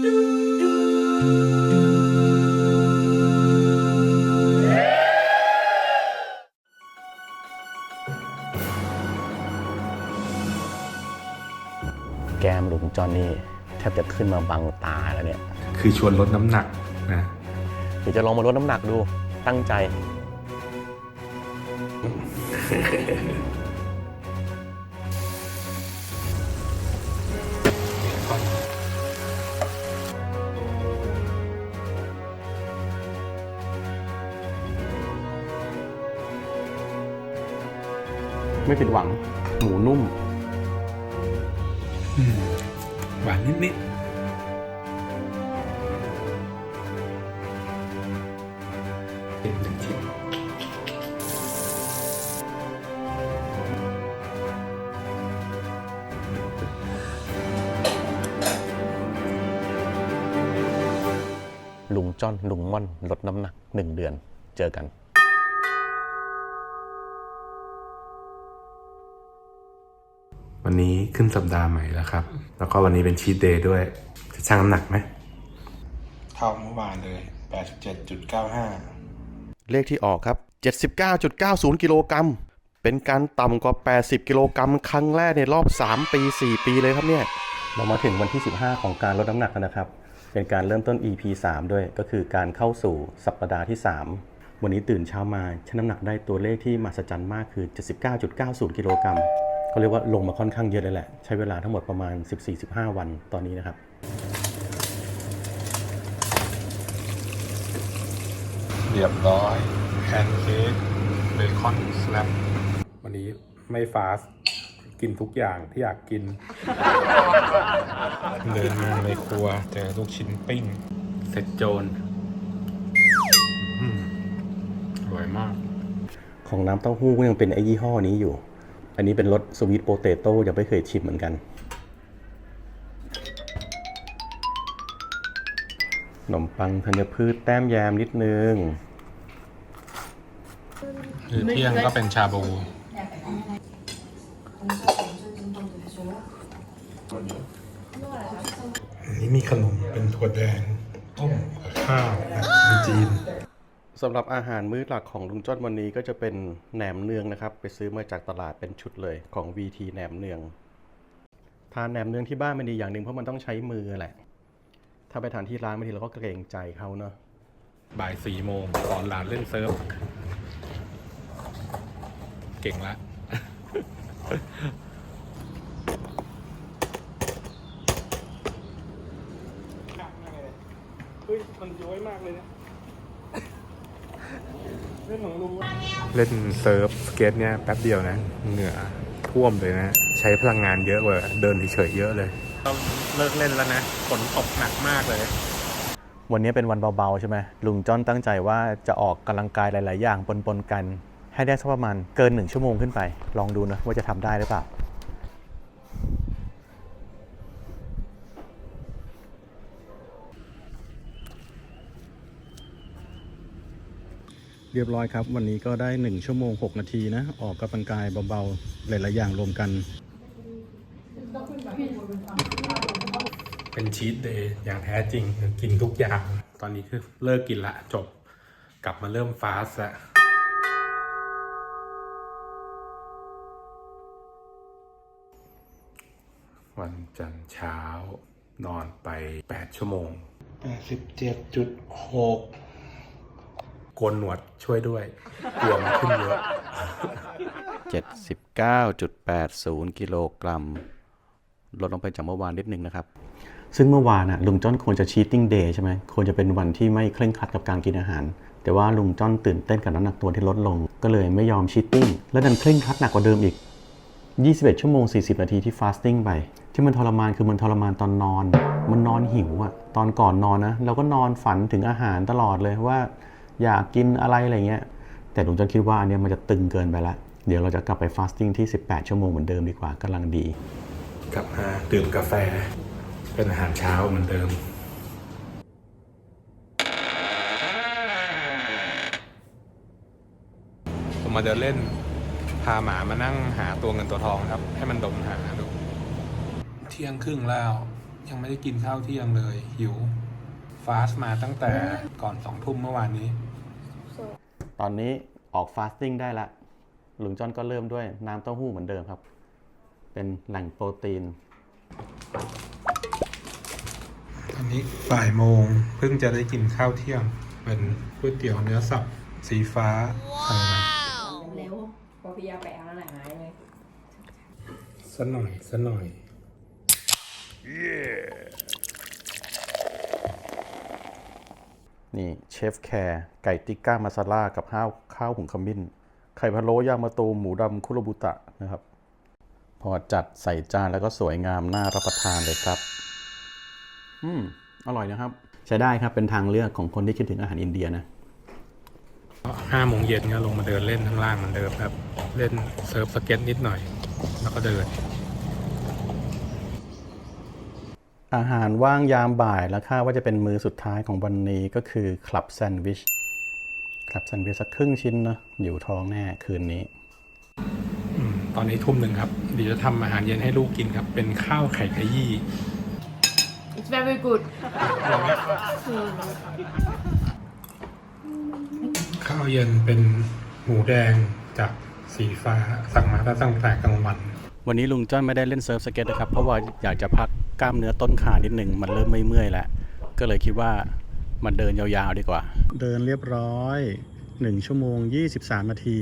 แก้มลุงจอนนี่แทบจะขึ้นมาบังตาแล้วเนี่ย คือชวนลดน้ำหนักนะ เดี๋ยวจะลองมาลดน้ำหนักดูตั้งใจ ไม่ผิดหวัง หมูนุ่ม หวานนิดๆเป็นหนึ่งชิ้นลุงจ้อนลุงม่อนลดน้ำหนักหนึ่งเดือนเจอกัน วันนี้ขึ้นสัปดาห์ใหม่แล้วครับ แล้วก็วันนี้เป็นชีตเดย์ด้วย จะชั่งน้ำหนักไหม เท่าเมื่อวานเลย 87.95 เลขที่ออกครับ 79.90 กิโลกรัม เป็นการต่ำกว่า 80 กิโลกรัมครั้งแรกในรอบ 3 ปี 4 ปีเลยครับเนี่ย เรามาถึงวันที่ 15 ของการลดน้ำหนักแล้วนะครับ เป็นการเริ่มต้น EP 3 ด้วย ก็คือการเข้าสู่สัปดาห์ที่ 3 วันนี้ตื่นเช้ามาชั่งน้ำหนักได้ตัวเลขที่มหัศจรรย์มากคือ 79.90 กิโลกรัม ก็เรียกว่าลงมาค่อนข้างเยอะเลยแหละ ใช้เวลาทั้งหมดประมาณ 14-15 วันตอนนี้นะครับเรียบร้อยแพนเค้กเบคอนสแลปวันนี้ไม่ฟาสต์กินทุกอย่างที่อยากกิน เดินมาในครัวเจอลูกชิ้นปิ้ง เสร็จโจนอืมอร่อยมาก ของน้ำเต้าหู้ก็ยังเป็นไอ้ยี่ห้อนี้อยู่ อันนี้เป็นรสสวีทโปเตโต้ยังไม่เคยชิมเหมือนกัน ขนมปังธัญพืชแต้มแยมนิดนึง คือเที่ยงก็เป็นชาบู อันนี้มีขนมเป็นถั่วแดงต้มกับข้าวแบบจีน สำหรับอาหารมื้อหลักของลุงจ้อนวันนี้ก็จะเป็นแหนมเนืองนะครับ ไปซื้อมาจากตลาดเป็นชุดเลยของ VT แหนมเนือง ทานแหนมเนืองที่บ้านมันดีอย่างหนึ่งเพราะมันต้องใช้มือแหละ ถ้าไปทานที่ร้านบางทีเราก็เกรงใจเขาเนอะบ่ายสี่โมงสอนหลานเล่นเซิร์ฟ เก่งละ เฮ้ย มันย้อยมากเลยนะ เรื่องของลุงเล่นเซิร์ฟสเก็ตเนี่ยแป๊บเดียวนะ เหงื่อท่วมเลยนะ ใช้พลังงานเยอะกว่าเดินเฉยๆเยอะเลยต้องเลิกเล่นแล้วนะฝนตกหนักมากเลย วันนี้เป็นวันเบาๆใช่ไหมลุงจ้อนตั้งใจว่าจะออกกำลังกายหลาย ๆ อย่างปนๆกัน ให้ได้สักประมาณเกินหนึ่งชั่วโมงขึ้นไป ลองดูนะว่าจะทำได้หรือเปล่า เรียบร้อยครับ วันนี้ก็ได้ 1 ชั่วโมง 6 นาทีนะ ออกกำลังกายเบาๆ หลาย ๆ อย่างรวมกัน เป็นชีตเดย์อย่างแท้จริงคือกินทุกอย่าง ตอนนี้คือเลิกกินละจบ กลับมาเริ่มฟาสต์ละวันจันทร์เช้านอนไป 8 ชั่วโมง 87.6 โกนหนวดช่วยด้วยกลัวมันขึ้นเยอะ 79.80 กิโลกรัม ลดลงไปจากเมื่อวานนิดนึงนะครับ ซึ่งเมื่อวานน่ะลุงจ้อนควรจะชีตติ้งเดย์ใช่ไหมควรจะเป็นวันที่ไม่เคร่งครัดกับการกินอาหาร แต่ว่าลุงจ้อนตื่นเต้นกับน้ำหนักตัวที่ลดลง ก็เลยไม่ยอมชีตติ้ง และดันเคร่งครัดหนักกว่าเดิมอีก 21 ชั่วโมง 40 นาทีที่ฟาสติ้งไปที่มันทรมานคือมันทรมานตอนนอน มันนอนหิวอะตอนก่อนนอนนะเราก็นอนฝันถึงอาหารตลอดเลยว่า อยากกินอะไรอะไรเงี้ย แต่ลุงจันคิดว่าอันเนี้ยมันจะตึงเกินไปละ เดี๋ยวเราจะกลับไปฟาสติ้งที่ 18 ชั่วโมงเหมือนเดิมดีกว่ากำลังดี กลับมาดื่มกาแฟ เป็นอาหารเช้าเหมือนเดิม ผมมาเดินเล่น พาหมามานั่งหาตัวเงินตัวทองครับ ให้มันดมหาดู เที่ยงครึ่งแล้ว ยังไม่ได้กินข้าวเที่ยงเลยหิวฟาสต์มาตั้งแต่ก่อนสองทุ่มเมื่อวานนี้ ตอนนี้ออกฟาสติ้งได้ละลุงจ้อนก็เริ่มด้วยน้ำเต้าหู้เหมือนเดิมครับ เป็นแหล่งโปรตีนอันนี้บ่ายโมงเพิ่งจะได้กินข้าวเที่ยง เป็นก๋วยเตี๋ยวเนื้อสับสีฟ้าสั่งมาเร็วพอพี่ยาไปเอาแล้วไหนหายเลยสักหน่อยสักหน่อย นี่เชฟแคร์ไก่ติก้ามาซาล่ากับข้าวข้าวหุงขมิ้น ไข่พะโล้ย่างมะตูมหมูดำคุโรบุตะนะครับ พอจัดใส่จานแล้วก็สวยงามน่ารับประทานเลยครับ อืม อร่อยนะครับ ใช้ได้ครับเป็นทางเลือกของคนที่คิดถึงอาหารอินเดียนะห้าโมงเย็นก็ลงมาเดินเล่นข้างล่างเหมือนเดิมครับ เล่นเซิร์ฟสเก็ตนิดหน่อย แล้วก็เดิน อาหารว่างยามบ่ายและคาดว่าจะเป็นมือสุดท้ายของวันนี้ก็คือคลับแซนด์วิชคลับแซนด์วิชสักครึ่งชิ้นนะอยู่ท้องแน่คืนนี้อืมตอนนี้ทุ่มหนึ่งครับเดี๋ยวจะทำอาหารเย็นให้ลูกกินครับ เป็นข้าวไข่ขยี้ It's very good ข้าวเย็นเป็นหมูแดงจากสีฟ้าสั่งมาตั้งแต่กลางวัน วันนี้ลุงจ้อนไม่ได้เล่นเซิร์ฟสเก็ตนะครับ เพราะว่าอยากจะพัก กล้ามเนื้อต้นขานิดหนึ่งมันเริ่มไม่เมื่อยแล้ว ก็เลยคิดว่ามันเดินยาวๆดีกว่า เดินเรียบร้อย 1 ชั่วโมง 23 นาที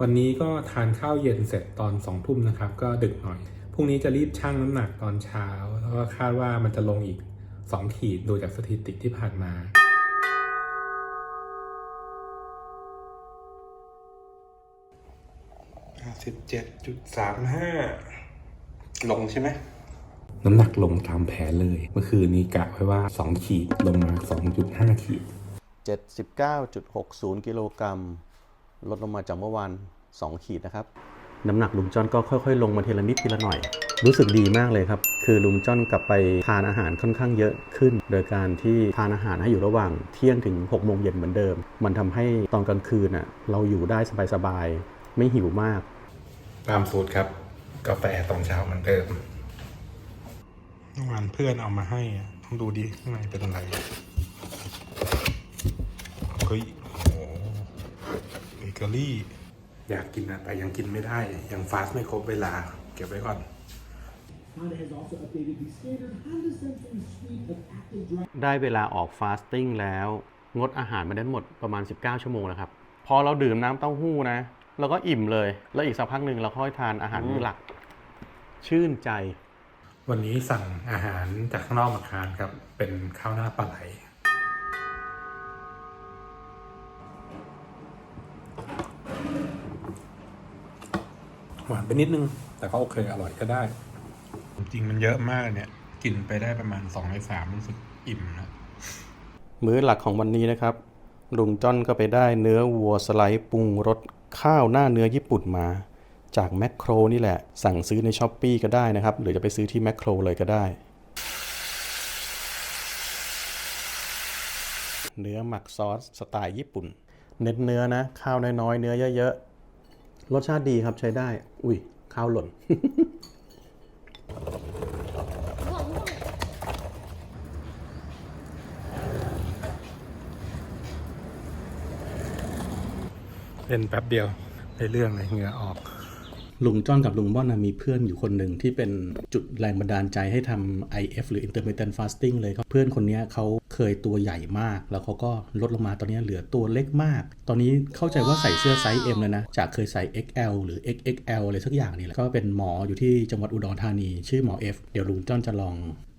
วันนี้ก็ทานข้าวเย็นเสร็จตอนสองทุ่มนะครับ ก็ดึกหน่อย พรุ่งนี้จะรีบชั่งน้ำหนักตอนเช้า แล้วก็คาดว่ามันจะลงอีก 2 ขีดดูจากสถิติที่ผ่านมาสิบเจ็ดจุดสามห้าลงใช่ไหม น้ำหนักลงตามแผนเลย เมื่อคืนนี้กะไว้ว่า 2 ขีดลงมา 2.5 ขีด 79.60 กิโลกรัม ลดลงมาจากเมื่อวาน 2 ขีดนะครับ น้ำหนักลุงจ้อนก็ค่อยๆ ลงมาทีละนิดทีละหน่อย รู้สึกดีมากเลยครับ คือลุงจ้อนกลับไปทานอาหารค่อนข้างเยอะขึ้น โดยการที่ทานอาหารให้อยู่ระหว่างเที่ยงถึง6โมงเย็นเหมือนเดิม มันทำให้ตอนกลางคืนน่ะเราอยู่ได้สบายๆ ไม่หิวมาก ตามสูตรครับ กาแฟตอนเช้าเหมือนเดิม เมื่อวานเพื่อนเอามาให้ต้องดูดิข้างในเป็นอะไร เฮ้ย โอ้โหเบเกอรี่ อยากกินนะแต่ยังกินไม่ได้ ยังฟาสต์ไม่ครบเวลา เก็บไว้ก่อน ได้เวลาออกฟาสติ้งแล้ว งดอาหารมาได้หมดประมาณ 19 ชั่วโมงแล้วครับ พอเราดื่มน้ำเต้าหู้นะ เราก็อิ่มเลย แล้วอีกสักพักหนึ่งเราค่อยทานอาหารมื้อหลัก ชื่นใจ วันนี้สั่งอาหารจากข้างนอกมาทานครับ เป็นข้าวหน้าปลาไหล หวานไปนิดนึง แต่ก็โอเคอร่อยก็ได้ จริงมันเยอะมากเนี่ย กินไปได้ประมาณ2ใน3รู้สึกอิ่มนะ มื้อหลักของวันนี้นะครับ ลุงจ้อนก็ไปได้เนื้อวัวสไลด์ปรุงรสข้าวหน้าเนื้อญี่ปุ่นมา จากแมคโครนี่แหละ สั่งซื้อในช้อปปีก็ได้นะครับ หรือจะไปซื้อที่แมคโครเลยก็ได้ เนื้อหมักซอสสไตล์ญี่ปุ่น เน้นเนื้อนะ ข้าวน้อยๆ เนื้อเยอะๆ รสชาติดีครับใช้ได้ อุ้ย ข้าวหล่นเล่นแป๊บเดียวได้เรื่องเลยเหงื่อออก ลุงจ้อนกับลุงม่อนนะมีเพื่อนอยู่คนหนึ่งที่เป็นจุดแรงบันดาลใจให้ทำ IF หรือ intermittent fasting เลยครับเพื่อนคนเนี้ยเขาเคยตัวใหญ่มาก แล้วเขาก็ลดลงมาตอนนี้เหลือตัวเล็กมาก ตอนนี้เข้าใจว่าใส่เสื้อไซส์ M แล้วนะ จากเคยใส่ XL หรือ XXL อะไรสักอย่างนี่แหละก็เป็นหมออยู่ที่จังหวัดอุดรธานี ชื่อหมอ F เดี๋ยวลุงจ้อนจะลอง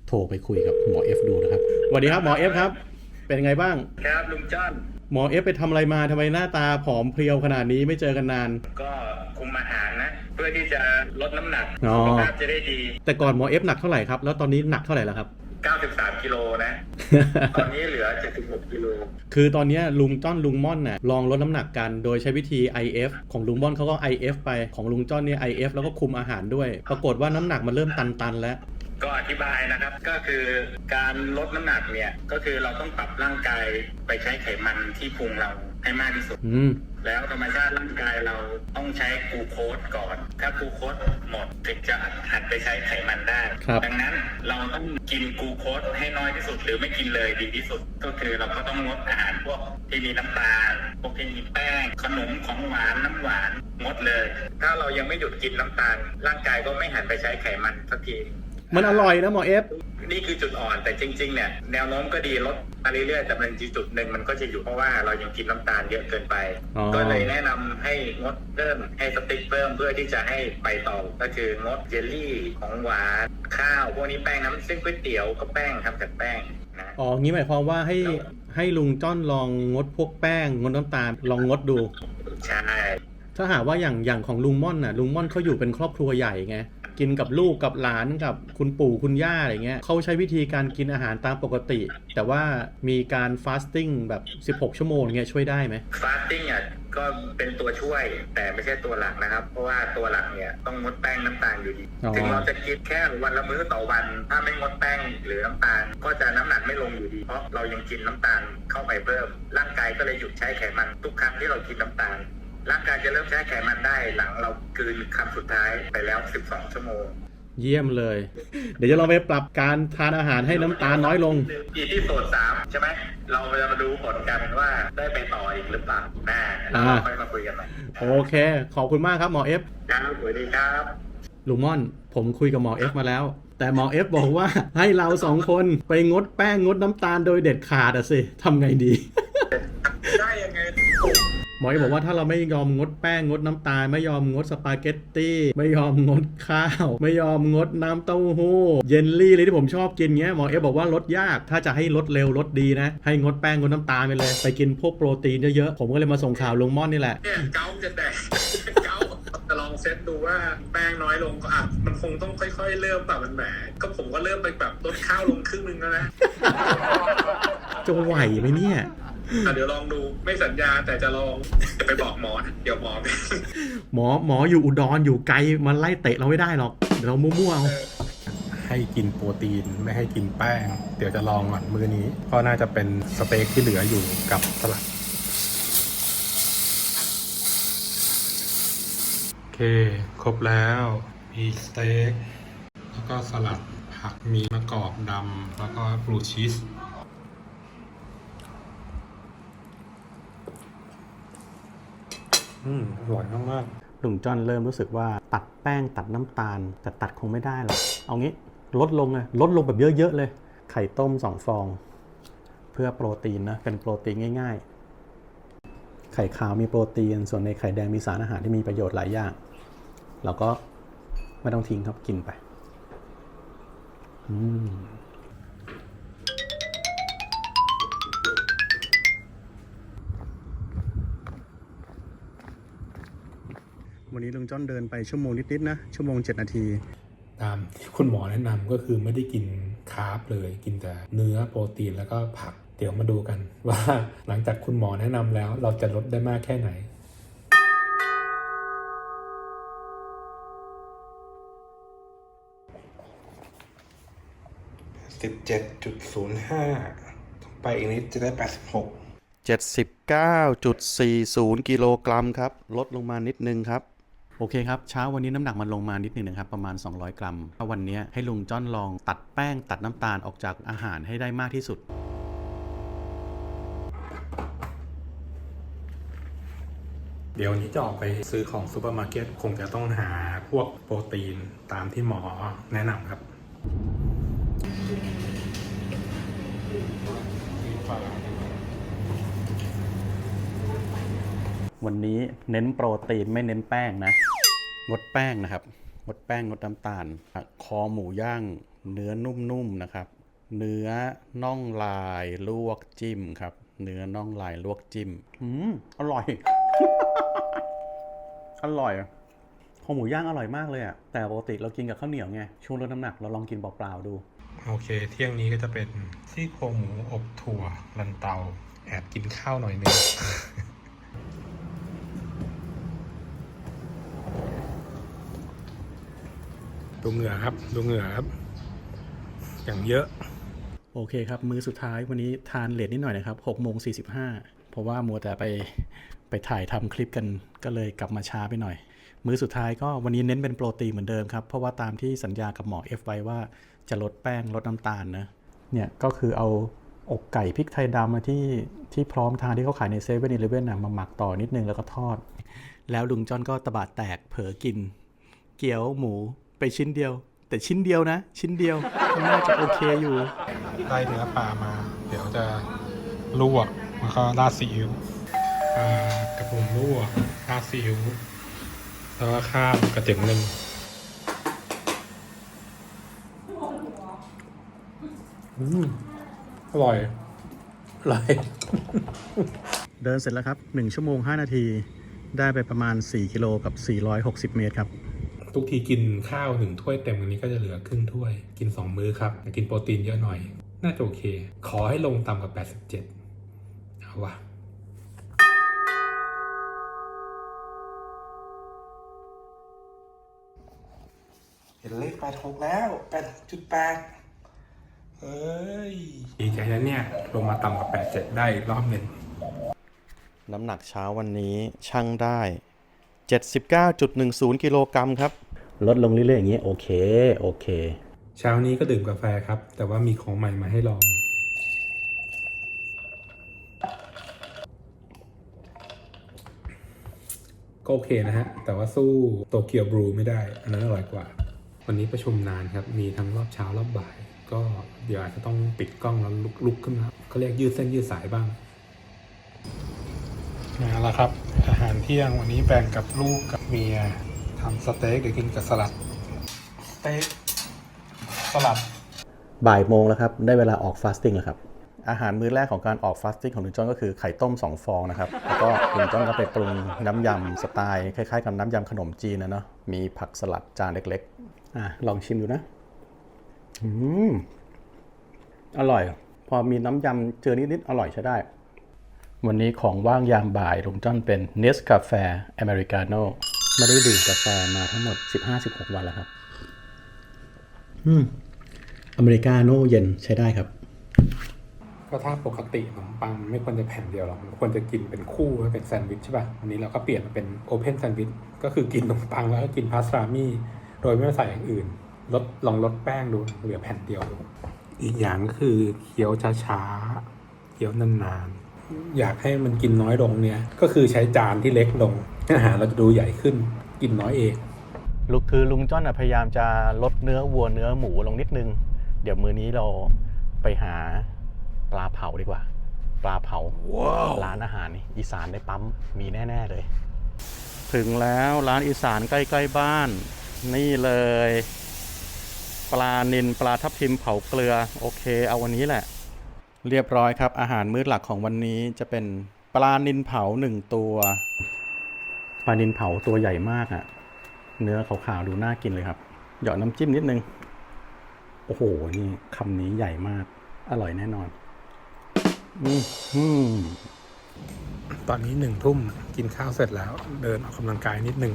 โทรไปคุยกับหมอ F ดูนะครับสวัสดีครับหมอ F ครับ เป็นไงบ้างครับลุงจ้อน หมอ F ไปทำอะไรมาทำไมหน้าตาผอมเพรียวขนาดนี้ไม่เจอกันนาน ก็คุมอาหารนะ เพื่อที่จะลดน้ำหนักอ๋อ สุขภาพจะได้ดี แต่ก่อนหมอ F หนักเท่าไหร่ครับ แล้วตอนนี้หนักเท่าไหร่แล้วครับ 93 กิโลนะ ตอนนี้เหลือ 76 กิโล คือตอนเนี้ยลุงจ้อนลุงม่อนน่ะลองลดน้ำหนักกันโดยใช้วิธี IF ของลุงม่อนเขาก็ IF ไปของลุงจ้อนเนี่ย IF แล้วก็คุมอาหารด้วย ปรากฏว่าน้ำหนักมันเริ่มตันๆแล้ว ก็อธิบายนะครับก็คือการลดน้ำหนักเนี่ยก็คือเราต้องปรับร่างกายไปใช้ไขมันที่พุงเราให้มากที่สุด อืม แล้วธรรมชาติร่างกายเราต้องใช้กลูโคสก่อน ถ้ากลูโคสหมดถึงจะหันไปใช้ไขมันได้ ครับ ดังนั้นเราต้องกินกลูโคสให้น้อยที่สุด หรือไม่กินเลยดีที่สุด ก็คือเราก็ต้องงดอาหารพวกที่มีน้ำตาลพวกที่มีแป้ง ขนมของหวานน้ำหวานงดเลย ถ้าเรายังไม่หยุดกินน้ำตาล ร่างกายก็ไม่หันไปใช้ไขมันสักที มันอร่อยนะหมอเอฟ นี่คือจุดอ่อนแต่จริงๆเนี่ยแนวโน้มก็ดีลดมาเรื่อยๆแต่มันจุดหนึ่งมันก็จะอยู่เพราะว่าเรายังกินน้ำตาลเยอะเกินไป อ๋อ ก็เลยแนะนำให้งดเพิ่มให้สติ๊กเพิ่มเพื่อที่จะให้ไปต่อก็คืองดเจลลี่ของหวานข้าวพวกนี้แป้งน้ำซึ่งก๋วยเตี๋ยวก็แป้งทำจากแป้งนะ อ๋อ งี้หมายความว่าให้ให้ลุงจ้อนลองงดพวกแป้งงดน้ำตาลลองงดดู ใช่ ถ้าหากว่าอย่างอย่างของลุงม่อนน่ะลุงม่อนเขาอยู่เป็นครอบครัวใหญ่ไง กินกับลูกกับหลานกับคุณปู่คุณย่าอะไรเงี้ยเขาใช้วิธีการกินอาหารตามปกติ แต่ว่ามีการฟาสติ้งแบบ 16 ชั่วโมงเงี้ยช่วยได้ไหมฟาสติ้งอะก็เป็นตัวช่วยแต่ไม่ใช่ตัวหลักนะครับ เพราะว่าตัวหลักเนี่ยต้องงดแป้งน้ำตาลอยู่ดีอ๋อถึงเราจะกินแค่วันละมื้อต่อวัน ถ้าไม่งดแป้งหรือน้ำตาล ก็จะน้ำหนักไม่ลงอยู่ดี เพราะเรายังกินน้ำตาลเข้าไปเพิ่ม ร่างกายก็เลยหยุดใช้ไขมันทุกครั้งที่เรากินน้ำตาล ร่างกายจะเริ่มใช้ไขมันได้หลังเรากลืนคำสุดท้ายไปแล้ว 12 ชั่วโมงเยี่ยมเลย เดี๋ยวจะลองไปปรับการทานอาหารให้น้ำตาลน้อยลง อีที่โซนสามใช่ไหมเราจะมาดูผลกันว่าได้ไปต่ออีกหรือเปล่าน่าอ่าเราค่อยมาคุยกันใหม่โอเค ขอบคุณมากครับหมอเอฟครับสวัสดีครับลุงม่อน ผมคุยกับหมอเอฟมาแล้ว แต่หมอเอฟบอกว่าให้เราสองคนไปงดแป้งงดน้ำตาลโดยเด็ดขาดอะสิทำไงดีได้ยังไง หมอเอฟบอกว่าถ้าเราไม่ยอมงดแป้งงดน้ำตาลไม่ยอมงดสปาเกตตี้ไม่ยอมงดข้าว ไม่ยอมงดน้ำเต้าหู้เยลลี่เลยที่ผมชอบกินเงี้ยหมอเอฟบอกว่าลดยากถ้าจะให้ลดเร็วลดดีนะ ให้งดแป้งงดน้ำตาลไปเลย ไปกินพวกโปรตีนเยอะๆผมก็เลยมาส่งข่าวลุงม่อนนี่แหละเนี่ยเกาจะแดกเกาจะลองเซตดูว่าแป้งน้อยลงก็อะมันคงต้องค่อย ๆ เริ่มแบบมันแหมก็ผมก็เริ่มไปแบบลดข้าวลงครึ่งหนึงแล้วนะจะไหวไหมเนี่ย อะเดี๋ยวลองดูไม่สัญญาแต่จะลองจะไปบอกหมอนะเดี๋ยวหมอหมอหมออยู่อุดรอยู่ไกลมันไล่เตะเราไม่ได้หรอกเดี๋ยวเรามั่วๆเอา ให้กินโปรตีนไม่ให้กินแป้ง เดี๋ยวจะลองก่อนมื้อนี้ ก็น่าจะเป็นสเต็กที่เหลืออยู่กับสลัด โอเค ครบแล้ว มีสเต็ก แล้วก็สลัดผักมีมะกอกดำแล้วก็บลูชีส อืมอร่อยมากๆลุงจอนเริ่มรู้สึกว่าตัดแป้งตัดน้ำตาล แต่ตัดคงไม่ได้หรอกเอางี้ลดลงเลยลดลงแบบเยอะๆเลย ไข่ต้มสองฟอง เพื่อโปรตีนนะ เป็นโปรตีนง่าย ๆ ไข่ขาวมีโปรตีน ส่วนในไข่แดงมีสารอาหารที่มีประโยชน์หลายอย่างเราก็ไม่ต้องทิ้งครับกินไป อืม วันนี้ลุงจ้อนเดินไปชั่วโมงนิดๆนะ ชั่วโมง 7 นาที ตามที่คุณหมอแนะนำก็คือไม่ได้กินคาร์บเลย กินแต่เนื้อโปรตีนแล้วก็ผัก เดี๋ยวมาดูกันว่าหลังจากคุณหมอแนะนำแล้วเราจะลดได้มากแค่ไหนสิบเจ็ดจุดศูนย์ห้าไปอีกนิดจะได้แปดสิบหก79.40 กิโลกรัมครับ ลดลงมานิดนึงครับ โอเคครับ เช้าวันนี้น้ำหนักมันลงมานิดนึงนะครับ ประมาณ 200 กรัมถ้าวันนี้ให้ลุงจ้อนลองตัดแป้งตัดน้ำตาลออกจากอาหารให้ได้มากที่สุดเดี๋ยววันนี้จะออกไปซื้อของซูเปอร์มาร์เก็ตคงจะต้องหาพวกโปรตีนตามที่หมอแนะนำครับ วันนี้เน้นโปรตีนไม่เน้นแป้งนะ งดแป้งนะครับ งดแป้งงดน้ำตาลอะคอหมูย่าง เนื้อนุ่มๆนะครับ เนื้อน่องลายลวกจิ้มครับ เนื้อน่องลายลวกจิ้ม อืมอร่อย อร่อยคอหมูย่างอร่อยมากเลยอะแต่ปกติเรากินกับข้าวเหนียวไง ช่วงลดน้ำหนักเราลองกินเปล่าๆดู โอเค เที่ยงนี้ก็จะเป็นซี่โครงหมูอบถั่วลันเตา แอบกินข้าวหน่อยนึง ดูเหงื่อครับ ดูเหงื่อครับ อย่างเยอะ โอเคครับ มื้อสุดท้ายวันนี้ทานเลทนิดหน่อยนะครับ6โมง45พราะว่ามัวแต่ไปไปถ่ายทำคลิปกันก็เลยกลับมาช้าไปหน่อย มื้อสุดท้ายก็วันนี้เน้นเป็นโปรตีนเหมือนเดิมครับ เพราะว่าตามที่สัญญากับหมอ F ไว้ว่าจะลดแป้งลดน้ำตาลนะ เนี่ยก็คือเอาอกไก่พริกไทยดำมาที่ที่พร้อมทานที่เขาขายในเซเว่นอีเลฟเว่นนะมาหมักต่อนิดนึงแล้วก็ทอด แล้วลุงจอนก็ตะบาดแตกเผลอกิน เกี๊ยวหมู ไปชิ้นเดียว แต่ชิ้นเดียวนะ ชิ้นเดียวน่าจะโอเคอยู่ได้เนื้อปลามา เดี๋ยวจะลวกแล้วก็ราดซีอิ๊วปลากระพงลวกราดซีอิ๊วแล้วก็ข้าวกระเทียมหนึ่งอืมอร่อยอร่อยเดินเสร็จแล้วครับ 1 ชั่วโมง 5 นาที ได้ไปประมาณ 4 กิโลกับ 460 เมตรครับ ทุกทีกินข้าวหนึ่งถ้วยเต็มวันนี้ก็จะเหลือครึ่งถ้วย กินสองมื้อครับแต่กินโปรตีนเยอะหน่อย น่าจะโอเค ขอให้ลงต่ำกว่า87 เอาวะเห็นเลข86แล้ว86.8เฮ้ยดีใจแล้วเนี่ย ลงมาต่ำกว่า87ได้อีกรอบหนึ่งน้ำหนักเช้าวันนี้ชั่งได้ 79.10 กิโลกรัมครับ ลดลงเรื่อยๆอย่างนี้โอเค โอเค เช้านี้ก็ดื่มกาแฟครับ แต่ว่ามีของใหม่มาให้ลอง ก็โอเคนะฮะ แต่ว่าสู้โตเกียวบรูไม่ได้ อันนั้นอร่อยกว่า วันนี้ประชุมนานครับ มีทั้งรอบเช้ารอบบ่าย ก็เดี๋ยวอาจจะต้องปิดกล้องแล้วลุกลุกขึ้นมาก็เรียกยืดเส้นยืดสายบ้างมาแล้วครับอาหารเที่ยงวันนี้แบ่งกับลูกกับเมียทำสเต็กเดี๋ยวกินกับสลัดสเต็กสลัดบ่ายโมงแล้วครับ ได้เวลาออกฟาสติ้งแล้วครับ อาหารมื้อแรกของการออกฟาสติ้งของลุงจ้อนก็คือไข่ต้ม 2 ฟองนะครับ แล้วก็ลุงจ้อนก็ไปปรุงน้ำยำสไตล์คล้ายๆกับน้ำยำขนมจีนนะเนาะมีผักสลัดจานเล็กๆอะลองชิมดูนะอืมอร่อย พอมีน้ำยำเจอนิดๆอร่อยใช้ได้ วันนี้ของว่างยามบ่ายลุงจ้อนเป็นเนสกาแฟอเมริกาโน่ไม่ได้ดื่มกาแฟมาทั้งหมด 15-16 วันแล้วครับ อืม อเมริกาโน่เย็นใช้ได้ครับ ก็ถ้าปกติขนมปังไม่ควรจะแผ่นเดียวหรอกมันควรจะกินเป็นคู่แล้วเป็นแซนด์วิชใช่ป่ะวันนี้เราก็เปลี่ยนมาเป็นโอเพนแซนด์วิชก็คือกินขนมปังแล้วก็กินพาสตรามี่โดยไม่ใส่อย่างอื่นลดลองลดแป้งดูเหลือแผ่นเดียว อีกอย่างก็คือเคี้ยวช้าๆเคี้ยวนานๆ อยากให้มันกินน้อยลงเนี่ย ก็คือใช้จานที่เล็กลงอาหารเราจะดูใหญ่ขึ้น กินน้อยเองลุกคือลุงจ้อนอะพยายามจะลดเนื้อวัวเนื้อหมูลงนิดนึง เดี๋ยวมื้อนี้เราไปหาปลาเผาดีกว่า ปลาเผาร้านอาหารนี่อีสานในปั๊มมีแน่ ๆเลย ถึงแล้วร้านอีสานใกล้ ๆ บ้าน นี่เลย ปลานินปลาทับทิมเผาเกลือ โอเค เอาวันนี้แหละ เรียบร้อยครับ อาหารมื้อหลักของวันนี้จะเป็นปลานินเผาหนึ่งตัว ปลานินเผาตัวใหญ่มากอะ่ะ เนื้อขาวๆดูน่ากินเลยครับ หยอดน้ำจิ้มนิดนึง โอ้โห นี่คำนี้ใหญ่มาก อร่อยแน่นอนอืมอืมตอนนี้หนึ่งทุ่มกินข้าวเสร็จแล้ว เดินออกกำลังกายนิดนึง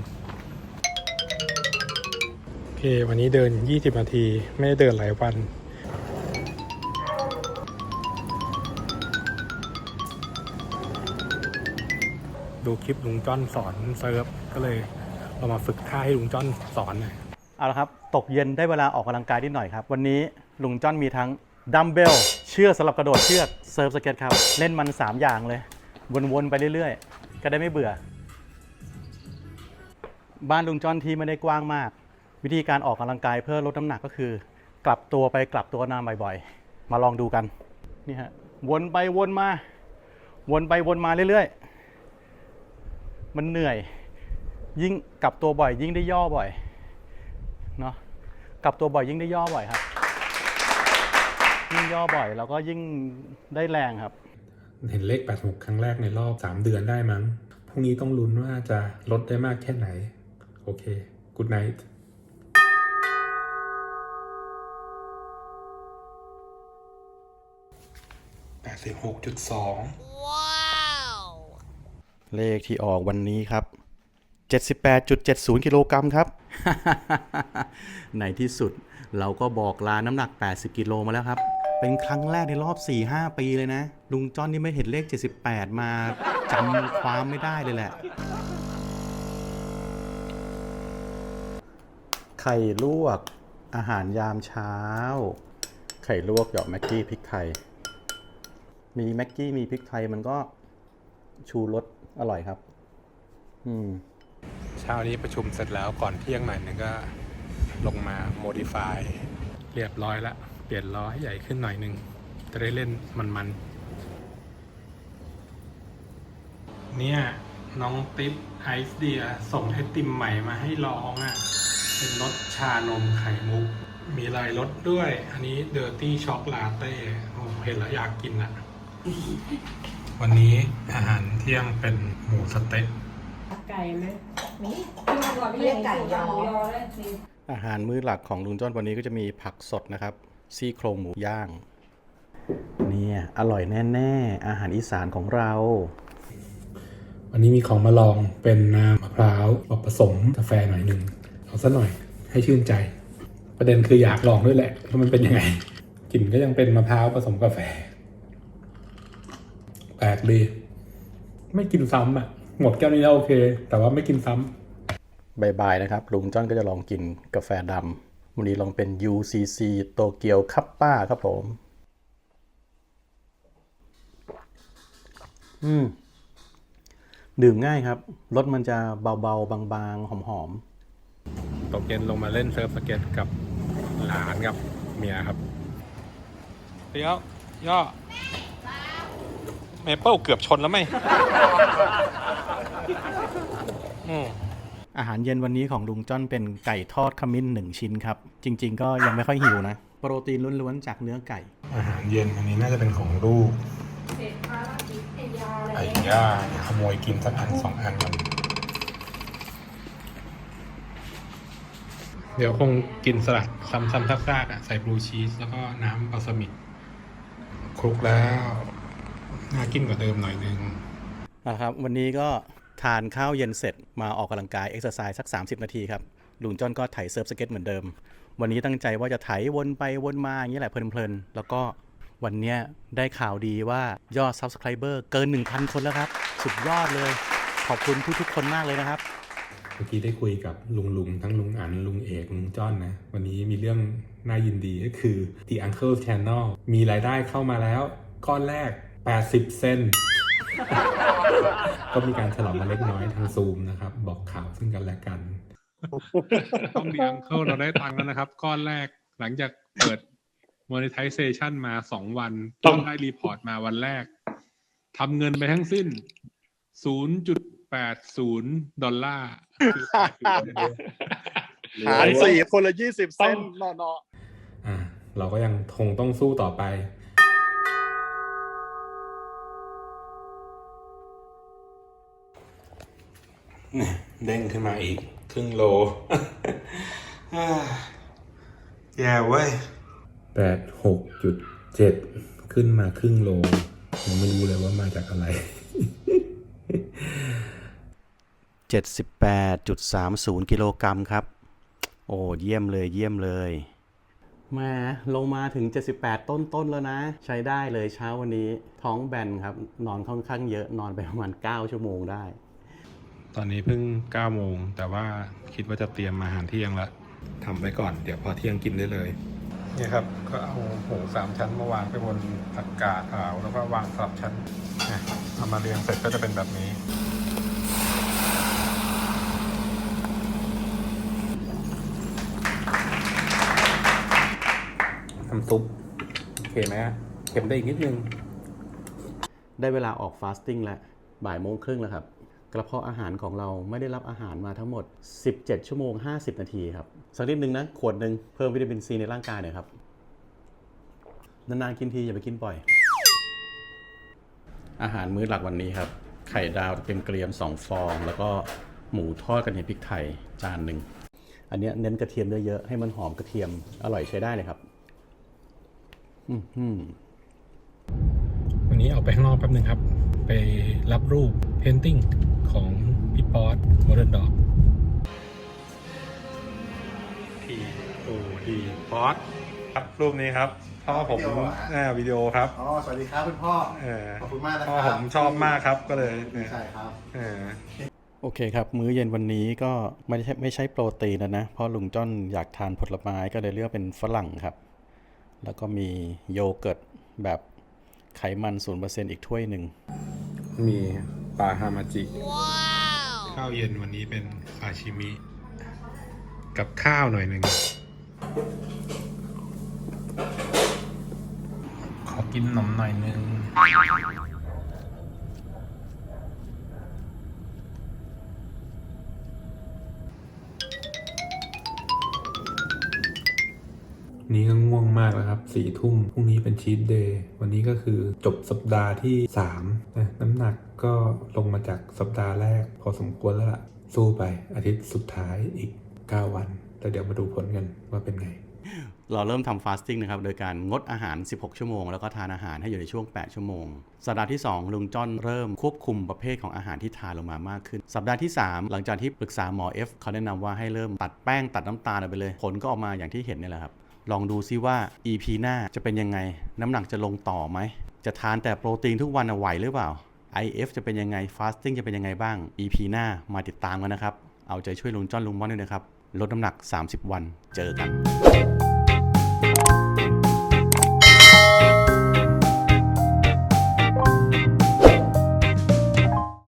โอเค วันนี้เดิน 20 นาที ไม่ได้เดินหลายวัน ดูคลิปลุงจ้อนสอนเซิร์ฟก็เลยเรามาฝึกท่าให้ลุงจ้อนสอนหน่อยเอาละครับ ตกเย็นได้เวลาออกกำลังกายนิดหน่อยครับ วันนี้ลุงจ้อนมีทั้งดัมเบลเชือกสำหรับกระโดดเชือกเซิร์ฟสเก็ตครับ เล่นมัน 3 อย่างเลย วนๆไปเรื่อยๆ ก็ได้ไม่เบื่อ บ้านลุงจ้อนที่ไม่ได้กว้างมาก วิธีการออกกำลังกายเพื่อลดน้ำหนักก็คือ กลับตัวไปกลับตัวนานบ่อยๆ มาลองดูกันนี่ฮะวนไปวนมา วนไปวนมาเรื่อยๆ มันเหนื่อย ยิ่งกลับตัวบ่อย ยิ่งได้ย่อบ่อยเนาะกลับตัวบ่อยยิ่งได้ย่อบ่อยครับ ยิ่งย่อบ่อยเราก็ยิ่งได้แรงครับ เห็นเลข 86 ครั้งแรกในรอบ 3 เดือนได้มั้ง พรุ่งนี้ต้องลุ้นว่าจะลดได้มากแค่ไหน โอเค Good night 86.2 เลขที่ออกวันนี้ครับ 78.70 กิโลกรัมครับ ในที่สุดเราก็บอกลาน้ำหนัก 80 กิโลมาแล้วครับ เป็นครั้งแรกในรอบ 4-5 ปีเลยนะ ลุงจ้อนนี่ไม่เห็นเลข 78 มาจำความไม่ได้เลยแหละ ไข่ลวก อาหารยามเช้า ไข่ลวกหยอกแม็กกี้พริกไทย มีแม็กกี้มีพริกไทยมันก็ชูรส อร่อยครับ อืมเช้านี้ประชุมเสร็จแล้วก่อนเที่ยงหน่อยหนึงก็ลงมาโมดิฟายเรียบร้อยแล้วเปลี่ยนล้อให้ใหญ่ขึ้นหน่อยหนึงจะได้เล่นมันๆ เนี่ย น้องติ๊บไอซ์เดียส่งไอติมใหม่มาให้ลองอะ เป็นรสชานมไข่มุก มีลายรสด้วย อันนี้เดอร์ตี้ช็อกลาเต้เห็นแล้วอยากกินอะ วันนี้อาหารเที่ยงเป็นหมูสเต็กไก่ไหมมีเรียกไก่ยอเลยสิอาหารมื้อหลักของลุงจ้อนวันนี้ก็จะมีผักสดนะครับ ซี่โครงหมูย่าง เนี่ย อร่อยแน่ ๆ อาหารอีสานของเรา วันนี้มีของมาลองเป็นน้ำมะพร้าวมาผสมกาแฟหน่อยหนึ่งเอาซะหน่อยให้ชื่นใจ ประเด็นคืออยากลองด้วยแหละว่ามันเป็นยังไงกลิ่นก็ยังเป็นมะพร้าวผสมกาแฟแปลกดี ไม่กินซ้ำอะ หมดแก้วนี้แล้วโอเค แต่ว่าไม่กินซ้ำบายๆนะครับ ลุงจ้อนก็จะลองกินกาแฟดำวันนี้ลองเป็น UCC โตเกียวคัปป้าครับผม อืม ดื่มง่ายครับ รสมันจะเบาๆ บางๆ หอมตกเย็นลงมาเล่นเซิร์ฟสเก็ตกับหลานกับเมียครับเดี๋ยวย่อ เมเปิลเกือบชนแล้วไหมอืมๆอาหารเย็นวันนี้ของลุงจ้อนเป็นไก่ทอดขมิ้นหนึ่งชิ้นครับ จริง ๆ ก็ยังไม่ค่อยหิวนะ โปรตีนล้วนๆจากเนื้อไก่ อาหารเย็นอันนี้น่าจะเป็นของลูกไอ้ย่าขโมยกินสักอันสองอันก่อนเดี๋ยวคงกินสลัดซ้ำๆซากๆอะใส่บลูชีสแล้วก็น้ำบาสมิกคลุกแล้ว น่ากินกว่าเดิมหน่อยนึงนะครับวันนี้ก็ทานข้าวเย็นเสร็จมาออกกำลังกายเอ็กซ์ไซส์สัก 30 นาทีครับลุงจ้อนก็ไถเซิร์ฟสเก็ตเหมือนเดิม วันนี้ตั้งใจว่าจะไถวนไปวนมาอย่างนี้แหละเพลินๆ แล้วก็วันเนี้ยได้ข่าวดีว่ายอด Subscriber เกิน 1,000 คนแล้วครับ สุดยอดเลย ขอบคุณทุกๆ คนมากเลยนะครับ เมื่อกี้ได้คุยกับลุงลุงทั้งลุงอันลุงเอกลุงจ้อนนะ วันนี้มีเรื่องน่ายินดีก็คือ The Uncle Channel มีรายได้เข้ามาแล้ว ก้อนแรก 80 เซนก็มีการฉลองมาเล็กน้อยทางซูมนะครับ บอกข่าวซึ่งกันและกัน ต้อง The Uncle เราได้ตังค์แล้วนะครับ ก้อนแรกหลังจากเปิด monetization มา2วัน ต้องได้รีพอร์ตมาวันแรกทำเงินไปทั้งสิ้น 0.80 ดอลลาร์หารสี่คนละยี่สิบเซนนอนออะเราก็ยังคงต้องสู้ต่อไป เด้งขึ้นมาอีก ครึ่งโลอ่าแย่เว้ยแปดหกจุดเจ็ดขึ้นมาครึ่งโลยังไม่รู้เลยว่ามาจากอะไร 78.30 กิโลกรัมครับ โอ้เยี่ยมเลยเยี่ยมเลยแหมาลงมาถึง 78 ต้นๆแล้วนะ ใช้ได้เลยเช้าวันนี้ท้องแบนครับ นอนค่อนข้างเยอะนอนไปประมาณ 9 ชั่วโมงได้ ตอนนี้เพิ่ง9โมงแต่ว่าคิดว่าจะเตรียมอาหารเที่ยงละทำไว้ก่อนเดี๋ยวพอเที่ยงกินได้เลยเนี่ยครับก็เอาหมูสามชั้นมาวางไปบนผักกาดขาวแล้วก็วางสลับชั้นนะเอามาเรียงเสร็จก็จะเป็นแบบนี้น้ำซุปโอเคไหมฮะเค็มได้อีกนิดนึง ได้เวลาออกฟาสติ้งแล้วบ่ายโมงครึ่งแล้วครับ กระเพาะอาหารของเราไม่ได้รับอาหารมาทั้งหมด 17 ชั่วโมง 50 นาทีครับ สักนิดนึงนะ ขวดหนึ่งเพิ่มวิตามินซีในร่างกายหน่อยครับ นานๆกินทีอย่าไปกินบ่อย อาหารมื้อหลักวันนี้ครับ ไข่ดาวเต็มเกรียม 2 ฟอง แล้วก็หมูทอดกระเทียมพริกไทยจานหนึ่ง อันนี้เน้นกระเทียมเยอะๆ ให้มันหอมกระเทียมอร่อยใช้ได้เลยครับ อือหือวันนี้ออกไปข้างนอกแป๊บหนึ่งครับ ไปรับรูปเพนติ้ง ของพี่ป๊อตโมเดิร์นดอกทีโอดีป๊อตครับรูปนี้ครับพ่อผมวิดีโอเหรอฮะ อ่าวิดีโอครับ อ๋อสวัสดีครับคุณพ่อ เออขอบคุณมากนะคพ่อรับผมชอบมากครับก็เลยใช่ครับ เออ โอเคครับ มื้อเย็นวันนี้ก็ไม่ใช่ไม่ใช่โปรตีนแล้วนะเพราะลุงจ้อนอยากทานผลไม้ก็เลยเลือกเป็นฝรั่งครับ แล้วก็มีโยเกิร์ตแบบไขมัน0%อีกถ้วยหนึ่ง มี ปลาฮามาจิ ข้าวเย็นวันนี้เป็นซาชิมิ กับข้าวหน่อยหนึ่ง ขอกินนมหน่อยหนึง นี่ก็ง่วงมากแล้วครับสี่ทุ่มพรุ่งนี้เป็นชีตเดย์วันนี้ก็คือจบสัปดาห์ที่3นะน้ำหนักก็ลงมาจากสัปดาห์แรก พอสมควรแล้วล่ะสู้ไปอาทิตย์สุดท้ายอีก 9 วัน แต่เดี๋ยวมาดูผลกันว่าเป็นไง เราเริ่มทำฟาสติ้งนะครับ โดยการงดอาหาร 16 ชั่วโมง แล้วก็ทานอาหารให้อยู่ในช่วง 8 ชั่วโมง สัปดาห์ที่ 2 ลุงจ้อนเริ่มควบคุมประเภทของอาหารที่ทานลงมามากขึ้น สัปดาห์ที่ 3 หลังจากที่ปรึกษาหมอ F เขาแนะนำว่าให้เริ่มตัดแป้งตัดน้ำตาลออกไปเลย ผลก็ออกมาอย่างที่เห็นนี่แหละครับ ลองดูซิว่า EP หน้าจะเป็นยังไง น้ำหนักจะลงต่อไหม จะทานแต่โปรตีนทุกวันน่ะไหวหรือเปล่า IF จะเป็นยังไง Fasting จะเป็นยังไงบ้าง EP หน้ามาติดตามกันนะครับ เอาใจช่วยลุงจ้อนลุงมอนด้วยนะครับ ลดน้ำหนัก 30 วัน เจอกัน